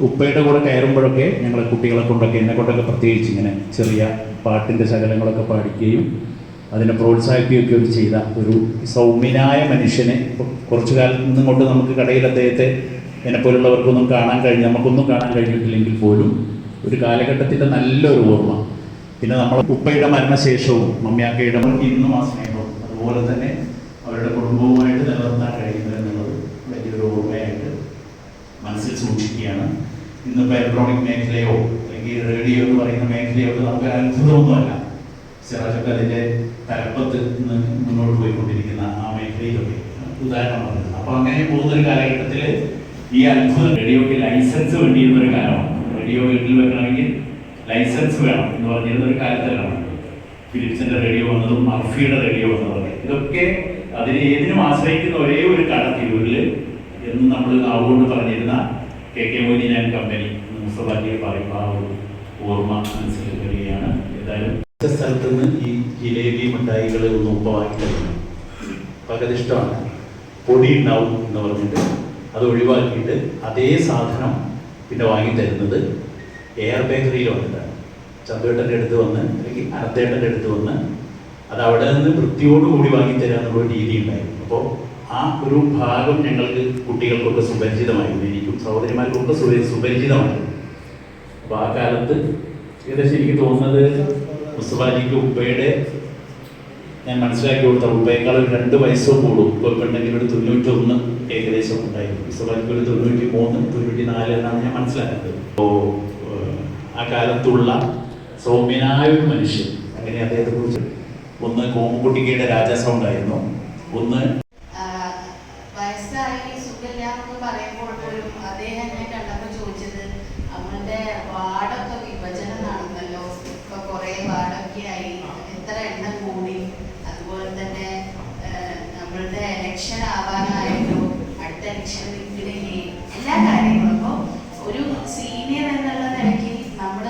ഉപ്പയുടെ കൂടെ കയറുമ്പോഴൊക്കെ ഞങ്ങളെ കുട്ടികളെ കൊണ്ടൊക്കെ എന്നെ കൊണ്ടൊക്കെ പ്രത്യേകിച്ച് ഇങ്ങനെ ചെറിയ പാട്ടിന്റെ ശകലങ്ങളൊക്കെ പാടിക്കുകയും അതിനെ പ്രോത്സാഹിപ്പിക്കുകയൊക്കെ ചെയ്ത ഒരു സൗമ്യനായ മനുഷ്യനെ കുറച്ചു കാലത്ത് നിന്നും കൊണ്ട് നമുക്ക് കടയിൽ അദ്ദേഹത്തെ എന്നെപ്പോലുള്ളവർക്കൊന്നും കാണാൻ കഴിഞ്ഞു നമുക്കൊന്നും കാണാൻ കഴിഞ്ഞിട്ടില്ലെങ്കിൽ പോലും ഒരു കാലഘട്ടത്തിന്റെ നല്ലൊരു ഓർമ്മ. പിന്നെ നമ്മൾ ഉപ്പയുടെ മരണശേഷവും മമ്മിയാക്കയുടെ ഇന്നും ആ സ്നേഹവും അതുപോലെ തന്നെ ഇലക്ട്രോണിക് മേഖലയോ അല്ലെങ്കിൽ റേഡിയോ എന്ന് പറയുന്ന മേഖലയോ ഒക്കെ നമുക്ക് അത്ഭുതമൊന്നുമല്ല സിറാജൊക്കെ തലപ്പത്ത് ഇന്ന് മുന്നോട്ട് പോയിക്കൊണ്ടിരിക്കുന്ന ആ മേഖലയിലൊക്കെ. ഉദാഹരണം പറഞ്ഞത്. അപ്പോൾ അങ്ങനെ പോകുന്ന ഒരു കാലഘട്ടത്തിൽ ഈ അത്ഭുതം റേഡിയോക്ക് ലൈസൻസ് വേണ്ടിയിരുന്ന ഒരു കാലമാണ്. റേഡിയോ വീട്ടിൽ വെക്കണമെങ്കിൽ ലൈസൻസ് വേണം എന്ന് പറഞ്ഞിരുന്ന ഒരു കാലത്തിലാണ് ഫിലിപ്സിന്റെ റേഡിയോ വന്നതും മർഫിയുടെ റേഡിയോ വന്നതൊക്കെ ഇതൊക്കെ അതിന് ഏതിനും ആശ്രയിക്കുന്ന ഒരേ ഒരു കട എന്ന് നമ്മൾ നാവുകൊണ്ട് പറഞ്ഞിരുന്ന കെ കെ ആൻഡ് കമ്പനി മുസ്തഫാജിയെ പറയുമ്പോൾ ആ ഒരു ഓർമ്മ മനസ്സിൽ വരികയാണ് ഏതായാലും സ്ഥലത്ത് നിന്ന് ഈ ജിലേബി മിഠായികൾ ഒന്നും ഉപ്പ വാങ്ങി തരുന്നു ഇഷ്ടമാണ് പൊടി ഉണ്ടാവും എന്ന് പറഞ്ഞിട്ട് അത് ഒഴിവാക്കിയിട്ട് അതേ സാധനം പിന്നെ വാങ്ങി തരുന്നത് എയർ ബേക്കറിയിൽ വന്നിട്ടാണ്. ചന്തുവേട്ടന്റെ അടുത്ത് വന്ന് അല്ലെങ്കിൽ അനത്തേട്ടന്റെ അടുത്ത് വന്ന് അത് അവിടെ നിന്ന് വൃത്തിയോടുകൂടി വാങ്ങി തരാൻ എന്നുള്ള രീതി ഉണ്ടായിരുന്നു. അപ്പോൾ ആ ഒരു ഭാഗം ഞങ്ങൾക്ക് കുട്ടികൾക്കൊക്കെ സുപരിചിതമായിരുന്നു എനിക്കും സഹോദരിമാർക്കൊക്കെ സുപരി സുപരിചിതമായിരുന്നു അപ്പോൾ ആ കാലത്ത് ഏകദേശം എനിക്ക് തോന്നുന്നത് മുസ്തഫാജിക്ക് ഉപ്പയുടെ ഞാൻ മനസ്സിലാക്കി കൊടുത്ത ഉപ്പയേക്കാൾ ഒരു രണ്ട് വയസ്സോ കൂടും ഇപ്പോൾ ഉണ്ടെങ്കിൽ ഒരു തൊണ്ണൂറ്റൊന്ന് ഏകദേശം ഉണ്ടായിരുന്നു. മുസ്തഫാജിക്ക് ഒരു തൊണ്ണൂറ്റി മൂന്ന് തൊണ്ണൂറ്റി നാല് എന്നാണ് ഞാൻ മനസ്സിലാക്കുന്നത്. അപ്പോൾ ആ കാലത്തുള്ള സൗമ്യനായ ഒരു മനുഷ്യൻ അങ്ങനെ അദ്ദേഹത്തെ കുറിച്ച് ഒന്ന് കോമക്കുട്ടിക്കയുടെ രാജാസൗണ്ടായിരുന്നു. ഒന്ന് എലക്ഷൻ നിൽക്കുന്നില്ലേ എല്ലാ കാര്യങ്ങളും. അപ്പോൾ ഒരു സീനിയർ എന്നുള്ള നിലയ്ക്ക് നമ്മൾ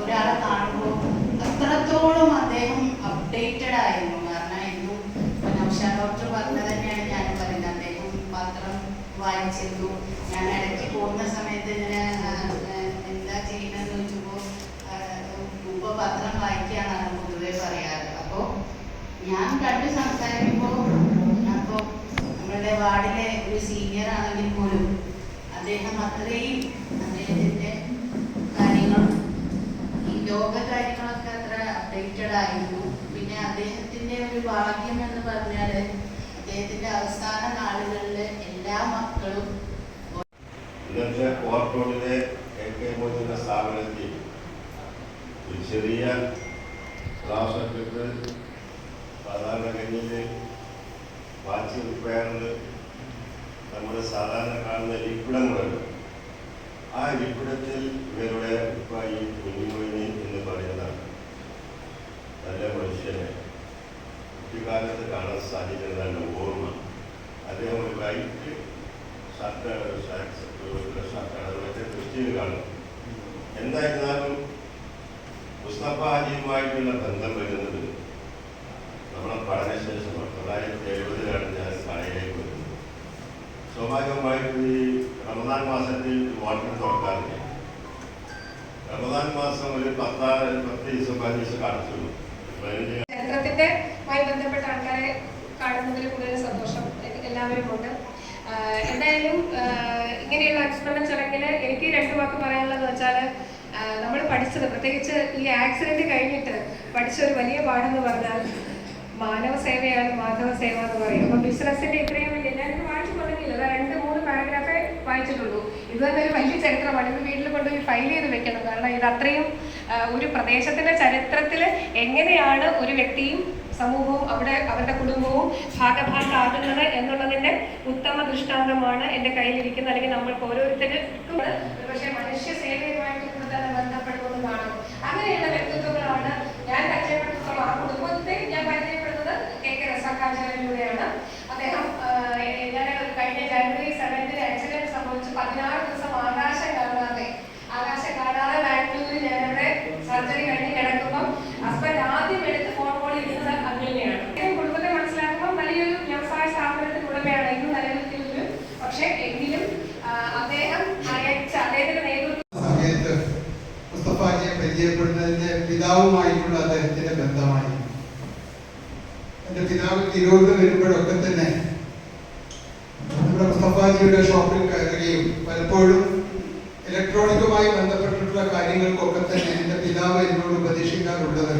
ഒരാളെ കാണുമ്പോൾ അത്രത്തോളം അദ്ദേഹം അപ്ഡേറ്റഡ് ആയിരുന്നു. കാരണം ഇന്നും നൗഷാ ഡോക്ടർ പറഞ്ഞത് തന്നെയാണ് ഞാൻ പറയുന്നത്. അദ്ദേഹം പത്രം വായിച്ചിരുന്നു. ഞാൻ ഇടയ്ക്ക് പോകുന്ന സമയത്ത് ഇങ്ങനെ എന്താ ചെയ്യുന്നതെന്ന് ചോദിച്ചപ്പോൾ ഉപ്പ പത്രം വായിക്കുകയാണെന്ന് പൊതുവെ പറയാറ്. അപ്പോൾ ഞാൻ കണ്ട് സംസാരിക്കുമ്പോൾ നമ്മളുടെ വാർഡിലെ ഒരു സീനിയർ ആണെങ്കിൽ പോലും അദ്ദേഹം അത്രയും അദ്ദേഹത്തിന്റെ കാര്യങ്ങളും ഈ ലോക കാര്യങ്ങളൊക്കെ അത്ര അപ്ഡേറ്റഡ് ആയിരുന്നു. പിന്നെ അദ്ദേഹത്തിന്റെ ഒരു ഭാഗ്യം എന്ന് പറഞ്ഞാൽ അദ്ദേഹത്തിന്റെ അവസാന നാളുകളിൽ എല്ലാ മക്കളും സ്ഥാപനത്തിൽ ചെറിയ ക്ലാസ് എടുത്തിട്ട് സാധാരണ വാച്ച് റിപ്പയറിൽ നമ്മൾ സാധാരണ കാണുന്ന ലിപ്പിടങ്ങളുണ്ട് ആ ഇരിപ്പിടത്തിൽ ഇവരുടെ ഉപ്പായി കുഞ്ഞുമൊഴിനി എന്ന് പറയുന്നതാണ്. നല്ല മനുഷ്യനെ. കുട്ടിക്കാലത്ത് കാണാൻ സാധിക്കുന്നതാണ് ഓർമ്മ. അദ്ദേഹം ഒരു ലൈറ്റ് ഷർട്ടാണ് മറ്റേ ദൃഷ്ടിയിൽ കാണും. എന്തായിരുന്നാലും മുസ്തഫ ബന്ധം വരുന്നത് നമ്മളെ പഠനശേഷം തൊള്ളായിരത്തി വരുന്നത് സ്വാഭാവികമായിട്ട് ഈ റമദാൻ മാസത്തിൽ വാട്ടർ തുറക്കാറില്ല. റമദാൻ മാസം ഒരു പത്താറ് പത്ത് ദിവസം പതിനഞ്ച് ചരിത്രത്തിന്റെ മായി ബന്ധപ്പെട്ട ആൾക്കാരെ കാണുന്നതിൽ കൂടുതൽ സന്തോഷം എല്ലാവരും ഉണ്ട്. എന്തായാലും ഇങ്ങനെയുള്ള അനുസ്മരണ ചടങ്ങിൽ എനിക്ക് രണ്ടു വാക്ക് പറയാനുള്ളത് വെച്ചാൽ നമ്മൾ പഠിച്ചത് പ്രത്യേകിച്ച് ഈ ആക്സിഡന്റ് കഴിഞ്ഞിട്ട് പഠിച്ച ഒരു വലിയ പാഠം എന്ന് പറഞ്ഞാൽ മാനവ സേവയാണ് മാധവ സേവ എന്ന് പറയും. അപ്പൊ ബിസിനസിന്റെ ഇത്രയും വലിയ ഞാനിത് വായിച്ചു തുടങ്ങിയില്ല. രണ്ട് മൂന്ന് പാരഗ്രാഫേ വായിച്ചിട്ടുള്ളൂ. ഇത് തന്നെ ഒരു വലിയ ചരിത്രമാണ്. ഇത് വീട്ടിൽ കൊണ്ടുപോയി ഫയൽ ചെയ്ത് വെക്കണം. കാരണം ഇത് അത്രയും ഒരു പ്രദേശത്തിന്റെ ചരിത്രത്തിൽ എങ്ങനെയാണ് ഒരു വ്യക്തിയും സമൂഹവും അവിടെ അവരുടെ കുടുംബവും ഭാഗഭാഗാകുന്നത് എന്നുള്ളതിന്റെ ഉത്തമ ദൃഷ്ടാന്തമാണ് എന്റെ കയ്യിലിരിക്കുന്നത്. അല്ലെങ്കിൽ നമ്മൾക്ക് ഓരോരുത്തർക്കും പക്ഷേ മനുഷ്യ സേവയുമായിട്ട് കൂടുതൽ ബന്ധപ്പെടുന്നത് കാണും. അങ്ങനെയുള്ള വ്യക്തിത്വങ്ങളാണ് ഞാൻ പരിചയപ്പെടുത്തുന്ന ആ പരിചയപ്പെടുന്നത് കെ കെ റസാഖാചാര്യയിലൂടെയാണ് അദ്ദേഹം കഴിഞ്ഞ ജനുവരി സെവൻത്തിന് ആക്സിഡന്റ് സംഭവിച്ചു. പതിനാറ് ദിവസം ആകാശം കാണാതെ ആകാശം കാണാതെ ബാംഗ്ലൂരിൽ ഞാനവിടെ സർജറി കഴിഞ്ഞ്. തിരൂരിൽ വരുമ്പോഴൊക്കെ തന്നെ നമ്മുടെ മുസ്തഫാജിയുടെ ഷോപ്പിൽ കയറുകയും പലപ്പോഴും ഇലക്ട്രോണിക്കുമായി ബന്ധപ്പെട്ടിട്ടുള്ള കാര്യങ്ങൾക്കൊക്കെ തന്നെ എന്റെ പിതാവ് എന്നോട് ഉപദേശിക്കാറുള്ളത്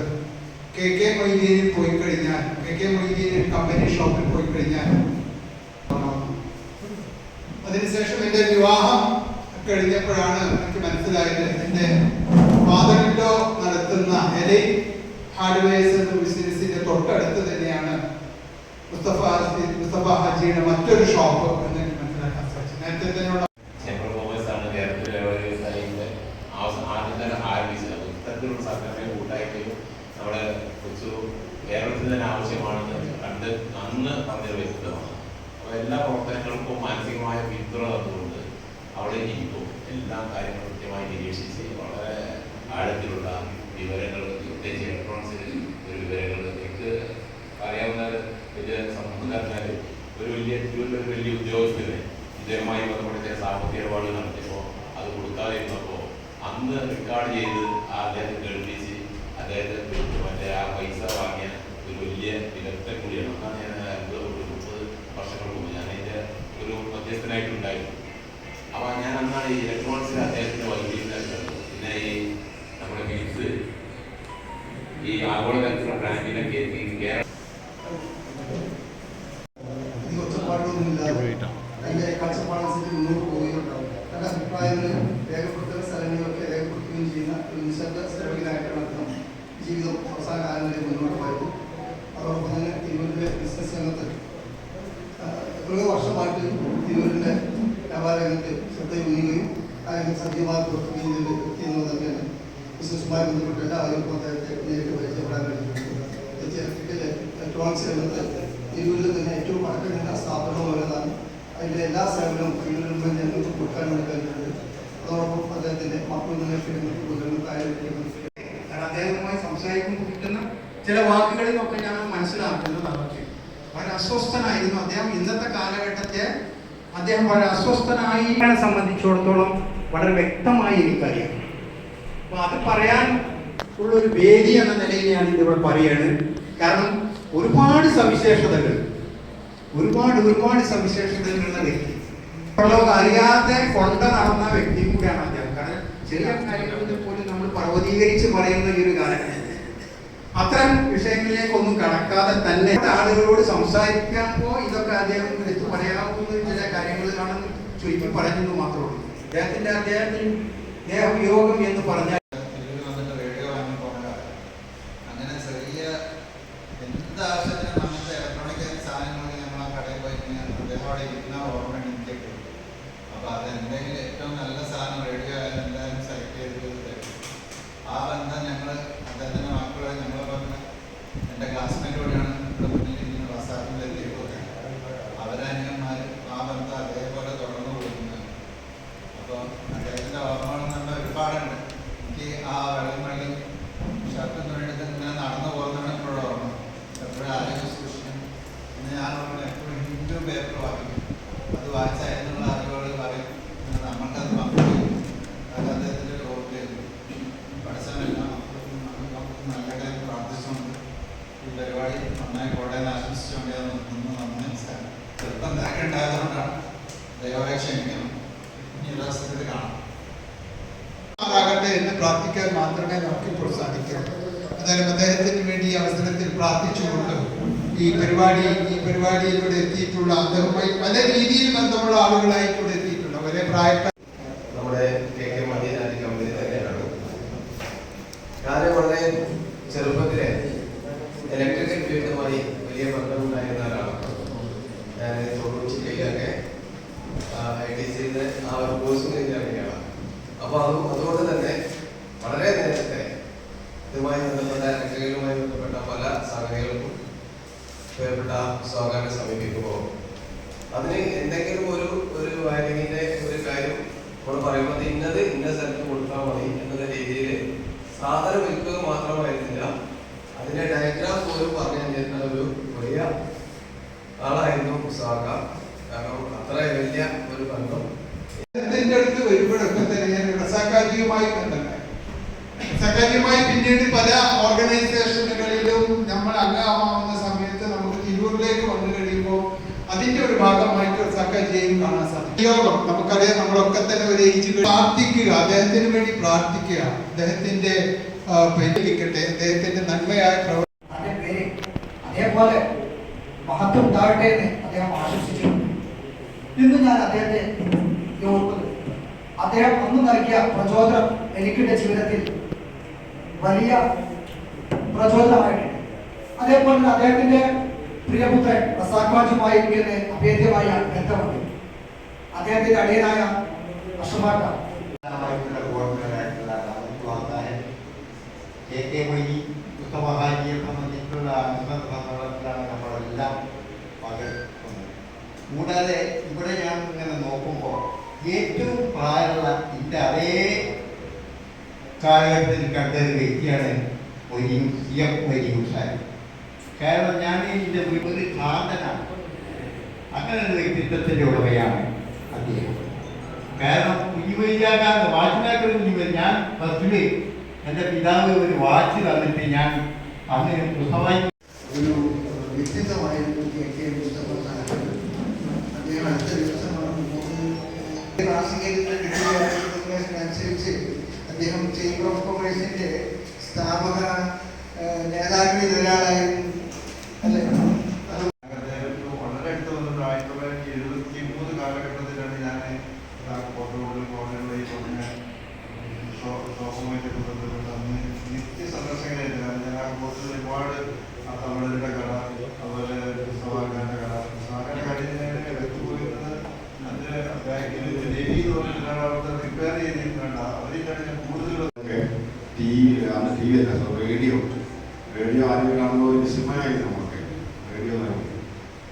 കെ കെ മൊയ്തീനിൽ പോയി കഴിഞ്ഞാൽ കെ കെ മൊയ്തീനിൽ കമ്പനി ഷോപ്പിൽ പോയി കഴിഞ്ഞാൽ. അതിനുശേഷം എന്റെ വിവാഹം കഴിഞ്ഞപ്പോഴാണ് എനിക്ക് മനസ്സിലായത് എന്റെ ഫാദറിലോ നടത്തുന്ന എലൈ ഹാർഡ്വെയർസ് എന്ന ബിസിനസിന്റെ തൊട്ടടുത്ത് തന്നെയാണ് മുസ്തഫ മുസ്തഫ ഹാജിയുടെ മറ്റൊരു ഷോപ്പ് എന്ന് എനിക്ക് മനസ്സിലാക്കാൻ സാധിച്ചു നേരത്തെ തന്നെയുള്ള ചേംബർ കോമേഴ്സ് ആണ് കേരളത്തിലെ ഒരു സ്ഥലത്തെ ആദ്യം തന്നെ ആരംഭിച്ചത് ഇത്തരത്തിലുള്ള സർക്കാരിനെ കൂട്ടായിട്ട് നമ്മുടെ കൊച്ചു കേരളത്തിൽ തന്നെ ആവശ്യമാണെന്ന് കണ്ട് അന്ന് പറഞ്ഞൊരു വ്യക്തിത്വമാണ് അപ്പോൾ എല്ലാ പ്രവർത്തനങ്ങൾക്കും മാനസികമായ പിന്തുണ തന്നുകൊണ്ട് അവിടെ ഇരിക്കും എല്ലാ കാര്യങ്ങളും കൃത്യമായി നിരീക്ഷിച്ച് വളരെ ആഴത്തിലുള്ള വിവരങ്ങൾ പ്രത്യേകിച്ച് ഇലക്ട്രോണിക്സിൽ ഒരു വിവരങ്ങൾ എനിക്ക് അറിയാവുന്ന വലിയ സമൂഹം പറഞ്ഞാൽ ഒരു വലിയ ഒരു വലിയ ഉദ്യോഗസ്ഥന് ഇദ്ദേഹമായി ബന്ധപ്പെട്ട സാമ്പത്തിക ഇടപാടുകൾ നടത്തിയപ്പോൾ അത് കൊടുക്കാതെ ഇരുന്നപ്പോൾ അന്ന് റെക്കോർഡ് ചെയ്ത് ആ അദ്ദേഹത്തെ കേൾപ്പിച്ച് അദ്ദേഹത്തെ മറ്റേ ആ പൈസ വാങ്ങിയ ഒരു വലിയ വിദഗ്ധ കൂടിയാണ്. അന്നാണ് ഞാൻ അത്ഭുതപ്പെട്ടു മുപ്പത് വർഷങ്ങൾക്ക് മുമ്പ് ഞാൻ അതിന്റെ ഒരു മധ്യസ്ഥനായിട്ടുണ്ടായിരുന്നു അപ്പോൾ ഞാൻ അന്നാണ് ഈ ഇലക്ട്രോണിക്സിൽ അദ്ദേഹത്തിന്റെ വൈദ്യുതി പിന്നെ ഈ നമ്മുടെ ഫീസ് ഈ ബ്രാൻഡിനൊക്കെ ഈ കേരള എത്രയോ വർഷമായിട്ട് തിരൂരിന്റെ വ്യാപാര രംഗത്ത് ശ്രദ്ധയൂന്നുകയും ആ സജീവമായി പ്രവർത്തിക്കുകയും ചെയ്ത വ്യക്തി എന്നത് തന്നെയാണ് ബിസിനസ്സുമായി ബന്ധപ്പെട്ട എല്ലാവർക്കും അദ്ദേഹത്തെ നേരിട്ട് പരിചയപ്പെടാൻ കഴിഞ്ഞിട്ടുണ്ട്. ഇലക്ട്രിക്കൽ രംഗത്ത് തിരൂരിൽ തന്നെ ഏറ്റവും പഴക്കം നിന്ന സ്ഥാപനം വലുതാണ് അതിന്റെ എല്ലാ സേവനവും തിരൂരിൽ ഞങ്ങൾക്ക് കൊടുക്കാൻ വേണ്ടി കഴിഞ്ഞിട്ടുണ്ട്. അതോടൊപ്പം അദ്ദേഹത്തിന്റെ കാര്യങ്ങൾ കാരണം അദ്ദേഹവുമായി സംസാരിക്കുമ്പോൾ കിട്ടുന്ന ചില വാക്കുകളിൽ നിന്നൊക്കെ ഞാൻ മനസ്സിലാക്കുന്നത് വളരെ അസ്വസ്ഥനായിരുന്നു അദ്ദേഹം ഇന്നത്തെ കാലഘട്ടത്തെ അദ്ദേഹം വളരെ അസ്വസ്ഥനായി സംബന്ധിച്ചിടത്തോളം വളരെ വ്യക്തമായി എനിക്കറിയാം അപ്പൊ അത് പറയാൻ ഉള്ള ഒരു വേദി എന്ന നിലയിൽ ഞാൻ ഇതിവിടെ പറയാണ്. കാരണം ഒരുപാട് സവിശേഷതകൾ ഒരുപാട് ഒരുപാട് സവിശേഷതകളുള്ള വ്യക്തി. പ്രലോകം അറിയാതെ കൊണ്ട് നടന്ന വ്യക്തിയും കൂടിയാണ് അദ്ദേഹം. കാരണം ചില കാര്യങ്ങളിൽ പോലും നമ്മൾ പർവതീകരിച്ച് പറയുന്ന ഈ ഒരു കാലഘട്ടം അത്തരം വിഷയങ്ങളിലേക്കൊന്നും കടക്കാതെ തന്നെ ആളുകളോട് സംസാരിക്കുമ്പോൾ ഇതൊക്കെ അദ്ദേഹം എടുത്തു പറയാവുന്ന ചില കാര്യങ്ങളിലാണെന്ന് ചുരുക്കി പറയുന്നത് മാത്രമേ ഉള്ളൂ. അദ്ദേഹത്തിന്റെ അദ്ദേഹത്തിന് ദേഹവിയോഗം എന്ന് പറഞ്ഞാൽ ഇതിൽ വന്നിട്ട് റേഡിയോ വാങ്ങി പോകണ്ട അങ്ങനെ ചെറിയ എന്ത് ആവശ്യത്തിനും അങ്ങനത്തെ ഇലക്ട്രോണിക് സാധനങ്ങളൊക്കെ നമ്മൾ ആ കടയിൽ പോയി കഴിഞ്ഞാൽ അദ്ദേഹം അവിടെ ഇരിക്കുന്ന ഓർമ്മ എനിക്കൊക്കെ അപ്പോൾ അതെന്തെങ്കിലും ഏറ്റവും നല്ല സാധനം റേഡിയോ ആയാലും എന്തായാലും സെലക്ട് ചെയ്ത് തരും ആ ബന്ധം ഞങ്ങൾ അദ്ദേഹത്തിന്റെ മക്കളെ ഞങ്ങളെ പറഞ്ഞ എന്റെ ക്ലാസ്മേറ്റ് കൂടിയാണ് ഇവിടെ മുന്നിൽ ഇങ്ങനെ വസാഫിൽ എത്തിയപ്പോൾ അവരന്യന്മാരും ആ ബന്ധം അതേപോലെ തുടർന്ന് കൊടുക്കുന്നത് അപ്പോൾ അദ്ദേഹത്തിന്റെ ഓർമ്മകൾ നമ്മൾ ഒരുപാടുണ്ട് എനിക്ക് ആ വെള്ളം വെള്ളം ഷർട്ടും തുണിയെടുത്ത് ഇങ്ങനെ നടന്നു പോകുന്നതാണ് എപ്പോഴും ഓർമ്മ എപ്പോഴും ആരോഗ്യ സൂക്ഷിക്കും പിന്നെ ഞാൻ ഓർമ്മ എപ്പോഴും ഹിന്ദു പേപ്പർ വായിക്കും അത് വായിച്ചാൽ എന്നുള്ള അറിവുകൾ പറയും പിന്നെ നമ്മൾക്കത് പങ്കുവയ്ക്കും അത് അദ്ദേഹത്തിന്റെ ഒരു ഓർമ്മയായിരുന്നു പഠിച്ചവനെല്ലാം നമുക്ക് നല്ല കാര്യം പ്രാർത്ഥിച്ചുകൊണ്ട് ഈ പരിപാടി നന്നായി കോട്ടയം ആശംസിച്ചുകൊണ്ട് ഞാൻ നിർത്തുന്നു നന്ദി നമസ്കാരം ചെറുപ്പം തിരക്ക് ഉണ്ടായതുകൊണ്ടാണ് ദൈവമേ ക്ഷമിക്കണം. അവസരത്തിൽ കാണാം. ആകട്ടെ എന്ന് പ്രാർത്ഥിക്കാൻ മാത്രമേ നമുക്ക് ഇപ്പോൾ സാധിക്കൂ. അതായത് അദ്ദേഹത്തിന് വേണ്ടി അവസരത്തിൽ പ്രാർത്ഥിച്ചുകൊണ്ട് ഈ പരിപാടി ഈ പരിപാടിയിൽ ഇവിടെ എത്തിയിട്ടുള്ള അദ്ദേഹവുമായി പല രീതിയിൽ ബന്ധമുള്ള ആളുകളായി ഇവിടെ എത്തിയിട്ടുള്ള ഒരേ പ്രായക്കാർ നമ്മുടെ കെ കെ മദീനാജി കമ്പനി തന്നെയാണ്. ഞാൻ വളരെ ചെറുപ്പത്തിലെ ഇലക്ട്രിക്കൽ ഫീൽഡുമായി വലിയ ബന്ധമുണ്ടായിരുന്ന ഒരാളാണ്. ഞാൻ തൊണ്ണൂറ് ജില്ലയിലൊക്കെ ഐ ടി സിയിൽ ആ ഒരു കോഴ്സ് കഴിഞ്ഞിറങ്ങിയാണ് അപ്പോൾ അത് തന്നെ വളരെ നേരത്തെ ഇതുമായി ബന്ധപ്പെട്ട ഇലക്ട്രിക്കലുമായി ബന്ധപ്പെട്ട പല സംഗതികൾക്കും പ്രിയപ്പെട്ട സ്വാഗതം സമീപിക്കുമ്പോൾ അതിന് എന്തെങ്കിലും ഒരു ഒരു വയറിങ്ങിന്റെ ഒരു കാര്യം നമ്മൾ പറയുമ്പോൾ ഇന്നത് ഇന്ന സ്ഥലത്ത് കൊടുത്താൽ രീതിയിൽ സാധനം വിൽക്കുക മാത്രമായിരുന്നില്ല. അതിന്റെ ഡയഗ്രാം പോലും പറഞ്ഞു തന്നിരുന്ന ഒരു വലിയ ആളായിരുന്നു വലിയ ഒരു ബന്ധം. ഇതിന്റെ അടുത്ത് വരുമ്പോഴൊക്കെ തന്നെ ഞാൻ റസാക്കാജിയുമായി ബന്ധമായി റസാക്ക പിന്നീട് പല ഓർഗനൈസേഷനുകളിലും നമ്മൾ അംഗമാവുന്ന സമയത്ത് നമുക്ക് തിരൂരിലേക്ക് വന്നു കഴിയുമ്പോൾ അതിന്റെ ഒരു ഭാഗമായിട്ട് സഹജയും കാണാൻ സാധിക്കും. യോഗം നമുക്കറിയാം നമ്മളൊക്കെ തന്നെ ഒരു ഏജ് പ്രാർത്ഥിക്കുക. അദ്ദേഹത്തിന് വേണ്ടി പ്രാർത്ഥിക്കുക. അദ്ദേഹത്തിന്റെ പരിഹരിക്കട്ടെ അദ്ദേഹത്തിന്റെ നന്മയായ പ്രവർത്തനം അതേപോലെ മഹത്വം ഉണ്ടാകട്ടെ എന്ന് ഇന്ന് ഞാൻ അദ്ദേഹത്തെ ഓർക്കുന്നു അദ്ദേഹം അന്ന് നൽകിയ പ്രചോദനം എനിക്കെന്റെ ജീവിതത്തിൽ വലിയ പ്രചോദനമായിട്ടുണ്ട്. അതേപോലെ തന്നെ അദ്ദേഹത്തിന്റെ പ്രിയപുത്രൻ റസാഖാജുമായി എന്ന് അഭേദ്യമായ ബന്ധമുണ്ട്. അദ്ദേഹത്തിന്റെ അടിയനായ അഷമാക്ക കെ കെ ഉത്തമഹാജിയെ സംബന്ധിച്ചുള്ള അനുബന്ധങ്ങളൊക്കെയാണ് നമ്മളെല്ലാം കൂടാതെ ഇവിടെ ഞാൻ ഇങ്ങനെ നോക്കുമ്പോൾ ഏറ്റവും പ്രായമുള്ള എന്റെ അതേ കാലഘട്ടത്തിൽ കണ്ട ഒരു വ്യക്തിയാണ് മൊയ്നി സി എം മൊയ്നി സാഹിബ് കാരണം ഞാൻ ഇതിന്റെ ഒരു സാധനാണ് അങ്ങനെ ഒരു വ്യക്തിത്വത്തിന്റെ ഉടമയാണ് അദ്ദേഹം. കാരണം കുഞ്ഞുമയ്യാകാന്ന് വാച്ചിനാക്കൾ കുഞ്ഞുമരി ഞാൻ ബസ്സിൽ എന്റെ പിതാവ് ഒരു വാച്ച് തന്നിട്ട് ഞാൻ പുസ്തകമായി ഒരു വ്യക്തിത്വമായിരുന്നു അദ്ദേഹം അടുത്ത ദിവസമാണ് പോകുന്നത് കാർഷികത്തിൽ അനുസരിച്ച് അദ്ദേഹം ചേംബർ ഓഫ് കൊമേഴ്സിന്റെ സ്ഥാപക നേതാക്കളിൽ ഒരാളായിരുന്നു അല്ലേ അത് അദ്ദേഹത്തിന് വളരെ അടുത്ത് വന്നിട്ട് ആയിരത്തി തൊള്ളായിരത്തി എഴുപത്തി മൂന്ന് കാലഘട്ടത്തിലാണ് ഞാൻ കോട്ടോട് കോട്ടകളിൽ പറഞ്ഞ ഷോപ്പുമായിട്ടൊക്കെ ബന്ധപ്പെട്ട് അന്ന് നിത്യ സന്ദർശകരായിരുന്നു കാരണം ഞാൻ ആ കോട്ടയിൽ ഒരുപാട് ആ തമിഴരുടെ കട അതുപോലെ പുസ്തകാരന്റെ കട പുസ്തകാരന്റെ കടയിൽ ഞാൻ എടുത്തു പോയിരുന്നത് അതിന് ബാക്കിൽ ദേവി എന്ന് പറഞ്ഞിട്ട് അവിടുത്തെ റിപ്പയർ ചെയ്തിട്ടുണ്ട് അവരിലാണ് ഞാൻ കൂടുതൽ ടി വി അന്ന് ടി വി അല്ല റേഡിയോ റേഡിയോ ആദ്യം കാണുമ്പോൾ ഒരു വിസ്മയമായിരുന്നു നമുക്ക് റേഡിയോ നൽകി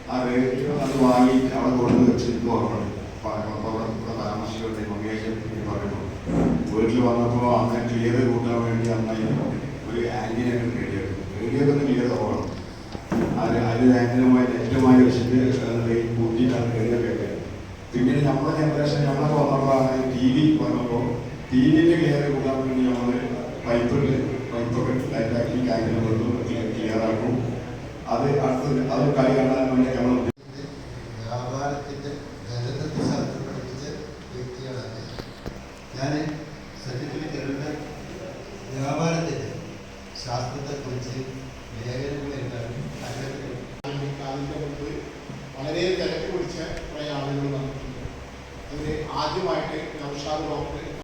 ആ റേഡിയോ അത് വാങ്ങി അവിടെ കൊണ്ടു വെച്ചിട്ട് ഓർമ്മയുണ്ട് അപ്പോൾ അവിടെ ഇവിടെ താമസിക്കുന്ന മമ്മേശൻ പറയുമ്പോൾ വീട്ടിൽ വന്നപ്പോൾ അന്ന് ക്ലിയർ കൂട്ടാൻ വേണ്ടി അന്നായി ഒരു ആന്റിനെ റേഡിയോ റേഡിയോ ഒന്ന് ക്ലിയർ പോകണം അത് അതിൽ ആന്റിനുമായി നെറ്റുമായി വെച്ചിട്ട് കൂട്ടിയിട്ടാണ് റേഡിയോ കേട്ടത് പിന്നീട് നമ്മുടെ ജനറേഷൻ നമ്മളൊക്കെ വന്നപ്പോഴാണ് ടി വി വന്നപ്പോൾ ടി വിന്റെ ക്ലിയർ കൂട്ടാൻ വേണ്ടി നമ്മൾ പൈപ്പിട്ട് പൈപ്പൊക്കെ ലൈറ്റാക്കി കാര്യങ്ങൾ ക്ലിയർ ആക്കും അത് അടുത്ത് അത് കളി കാണാൻ വേണ്ടി നമ്മൾ